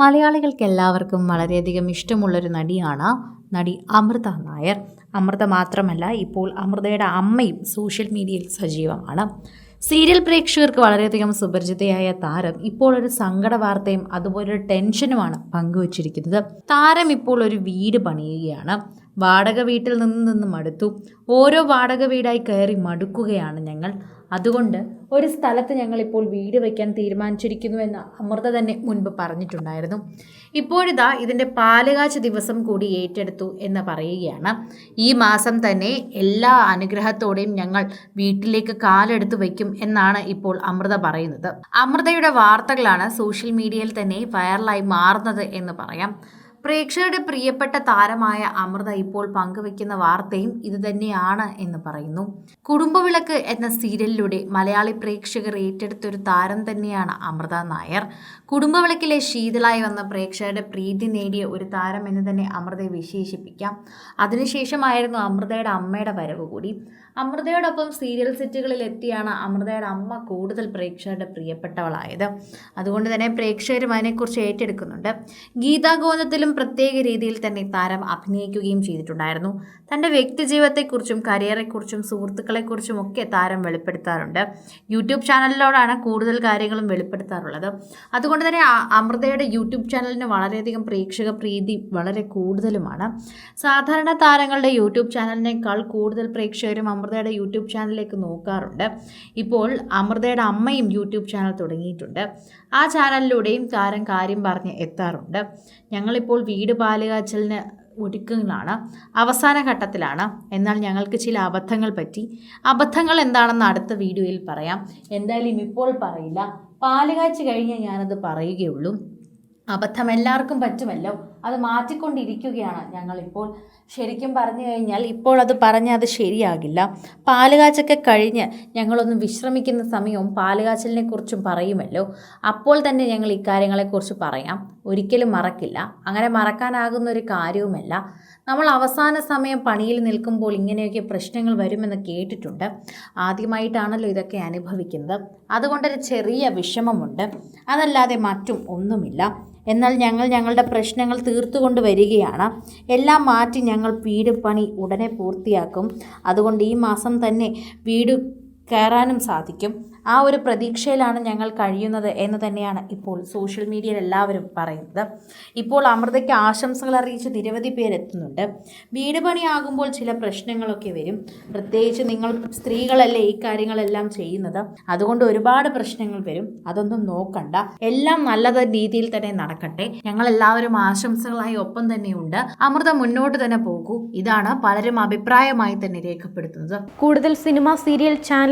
മലയാളികൾക്ക് എല്ലാവർക്കും വളരെയധികം ഇഷ്ടമുള്ളൊരു നടിയാണ് നടി അമൃത നായർ. അമൃത മാത്രമല്ല ഇപ്പോൾ അമൃതയുടെ അമ്മയും സോഷ്യൽ മീഡിയയിൽ സജീവമാണ്. സീരിയൽ പ്രേക്ഷകർക്ക് വളരെയധികം സുപരിചിതയായ താരം ഇപ്പോൾ ഒരു സങ്കട വാർത്തയും അതുപോലെ ഒരു ടെൻഷനുമാണ് പങ്കുവച്ചിരിക്കുന്നത്. താരം ഇപ്പോൾ ഒരു വീട് പണിയുകയാണ്. വാടക വീട്ടിൽ നിന്ന് നിന്ന് മടുത്തു ഓരോ വാടക വീടായി കയറി മടുക്കുകയാണ് ഞങ്ങൾ. അതുകൊണ്ട് ഒരു സ്ഥലത്ത് ഞങ്ങളിപ്പോൾ വീട് വയ്ക്കാൻ തീരുമാനിച്ചിരിക്കുന്നുവെന്ന് അമൃത തന്നെ മുൻപ് പറഞ്ഞിട്ടുണ്ടായിരുന്നു. ഇപ്പോഴിതാ ഇതിന്റെ പാലുകാച്ച് ദിവസം കൂടി ഏറ്റെടുത്തു എന്ന് പറയുകയാണ്. ഈ മാസം തന്നെ എല്ലാ അനുഗ്രഹത്തോടെയും ഞങ്ങൾ വീട്ടിലേക്ക് കാലെടുത്ത് വയ്ക്കും എന്നാണ് ഇപ്പോൾ അമൃത പറയുന്നത്. അമൃതയുടെ വാർത്തകളാണ് സോഷ്യൽ മീഡിയയിൽ തന്നെ വൈറലായി മാറുന്നത് എന്ന് പറയാം. പ്രേക്ഷകരുടെ പ്രിയപ്പെട്ട താരമായ അമൃത ഇപ്പോൾ പങ്കുവെക്കുന്ന വാർത്തയും ഇതുതന്നെയാണ് എന്ന് പറയുന്നു. കുടുംബവിളക്ക് എന്ന സീരിയലിലൂടെ മലയാളി പ്രേക്ഷകർ ഏറ്റെടുത്തൊരു താരം തന്നെയാണ് അമൃത നായർ. കുടുംബവിളക്കിലെ ശീതളായി വന്ന പ്രേക്ഷകരുടെ പ്രീതി നേടിയ ഒരു താരം എന്ന് തന്നെ അമൃതയെ വിശേഷിപ്പിക്കാം. അതിനുശേഷമായിരുന്നു അമൃതയുടെ അമ്മയുടെ വരവ് കൂടി. അമൃതയോടൊപ്പം സീരിയൽ സെറ്റുകളിൽ എത്തിയാണ് അമൃതയുടെ അമ്മ കൂടുതൽ പ്രേക്ഷകരുടെ പ്രിയപ്പെട്ടവളായത്. അതുകൊണ്ട് തന്നെ പ്രേക്ഷകരും അതിനെക്കുറിച്ച് ഏറ്റെടുക്കുന്നുണ്ട്. ഗീതാഗോവിന്ദത്തിലും പ്രത്യേക രീതിയിൽ തന്നെ താരം അഭിനയിക്കുകയും ചെയ്തിട്ടുണ്ടായിരുന്നു. തന്റെ വ്യക്തിജീവിതത്തെക്കുറിച്ചും കരിയറെക്കുറിച്ചും സുഹൃത്തുക്കളെക്കുറിച്ചും ഒക്കെ താരം വെളിപ്പെടുത്താറുണ്ട്. യൂട്യൂബ് ചാനലിലോടാണ് കൂടുതൽ കാര്യങ്ങളും വെളിപ്പെടുത്താറുള്ളത്. അതുകൊണ്ട് തന്നെ അമൃതയുടെ യൂട്യൂബ് ചാനലിന് വളരെയധികം പ്രേക്ഷക പ്രീതി വളരെ കൂടുതലുമാണ്. സാധാരണ താരങ്ങളുടെ യൂട്യൂബ് ചാനലിനേക്കാൾ കൂടുതൽ പ്രേക്ഷകരും അമൃതയുടെ യൂട്യൂബ് ചാനലിലേക്ക് നോക്കാറുണ്ട്. ഇപ്പോൾ അമൃതയുടെ അമ്മയും യൂട്യൂബ് ചാനൽ തുടങ്ങിയിട്ടുണ്ട്. ആ ചാനലിലൂടെയും താരം കാര്യം പറഞ്ഞ് എത്താറുണ്ട്. ഞങ്ങളിപ്പോൾ വീട് പാലുകാച്ചലിന് ഒരുക്കങ്ങളാണ് അവസാന ഘട്ടത്തിലാണ്. എന്നാൽ ഞങ്ങൾക്ക് ചില അബദ്ധങ്ങൾ പറ്റി. അബദ്ധങ്ങൾ എന്താണെന്ന് അടുത്ത വീഡിയോയിൽ പറയാം. എന്തായാലും ഇപ്പോൾ പറയില്ല. പാലുകാച്ച് കഴിഞ്ഞ് ഞാനത് പറയുകയുള്ളൂ. അബദ്ധം എല്ലാവർക്കും പറ്റുമല്ലോ. അത് മാറ്റിക്കൊണ്ടിരിക്കുകയാണ് ഞങ്ങളിപ്പോൾ. ശരിക്കും പറഞ്ഞു കഴിഞ്ഞാൽ ഇപ്പോൾ അത് പറഞ്ഞാൽ അത് ശരിയാകില്ല. പാലുകാച്ചൊക്കെ കഴിഞ്ഞ് ഞങ്ങളൊന്ന് വിശ്രമിക്കുന്ന സമയവും പാലുകാച്ചലിനെ കുറിച്ചും പറയുമല്ലോ. അപ്പോൾ തന്നെ ഞങ്ങൾ ഇക്കാര്യങ്ങളെക്കുറിച്ച് പറയാം. ഒരിക്കലും മറക്കില്ല. അങ്ങനെ മറക്കാനാകുന്ന ഒരു കാര്യവുമല്ല. നമ്മൾ അവസാന സമയം പണിയിൽ നിൽക്കുമ്പോൾ ഇങ്ങനെയൊക്കെ പ്രശ്നങ്ങൾ വരുമെന്ന് കേട്ടിട്ടുണ്ട്. ആദ്യമായിട്ടാണല്ലോ ഇതൊക്കെ അനുഭവിക്കുന്നത്. അതുകൊണ്ടൊരു ചെറിയ വിഷമമുണ്ട്. അതല്ലാതെ മറ്റും ഒന്നുമില്ല. എന്നാൽ ഞങ്ങൾ ഞങ്ങളുടെ പ്രശ്നങ്ങൾ തീർത്തുകൊണ്ട് വരികയാണ്. എല്ലാം മാറ്റി ഞങ്ങൾ വീട് പണി ഉടനെ പൂർത്തിയാക്കും. അതുകൊണ്ട് ഈ മാസം തന്നെ വീട് കയറാനും സാധിക്കും. ആ ഒരു പ്രതീക്ഷയിലാണ് ഞങ്ങൾ കഴിയുന്നത് എന്ന് തന്നെയാണ് ഇപ്പോൾ സോഷ്യൽ മീഡിയയിൽ എല്ലാവരും പറയുന്നത്. ഇപ്പോൾ അമൃതയ്ക്ക് ആശംസകൾ അറിയിച്ച് നിരവധി പേരെത്തുന്നുണ്ട് വീട് പണിയാകുമ്പോൾ ചില പ്രശ്നങ്ങളൊക്കെ വരും. പ്രത്യേകിച്ച് നിങ്ങൾ സ്ത്രീകളല്ലേ ഈ കാര്യങ്ങളെല്ലാം ചെയ്യുന്നത്. അതുകൊണ്ട് ഒരുപാട് പ്രശ്നങ്ങൾ വരും. അതൊന്നും നോക്കണ്ട. എല്ലാം നല്ല രീതിയിൽ തന്നെ നടക്കട്ടെ. ഞങ്ങൾ എല്ലാവരും ആശംസകളായി ഒപ്പം തന്നെയുണ്ട്. അമൃത മുന്നോട്ട് തന്നെ പോകൂ. ഇതാണ് പലരും അഭിപ്രായമായി തന്നെ രേഖപ്പെടുത്തുന്നത്. കൂടുതൽ സിനിമ സീരിയൽ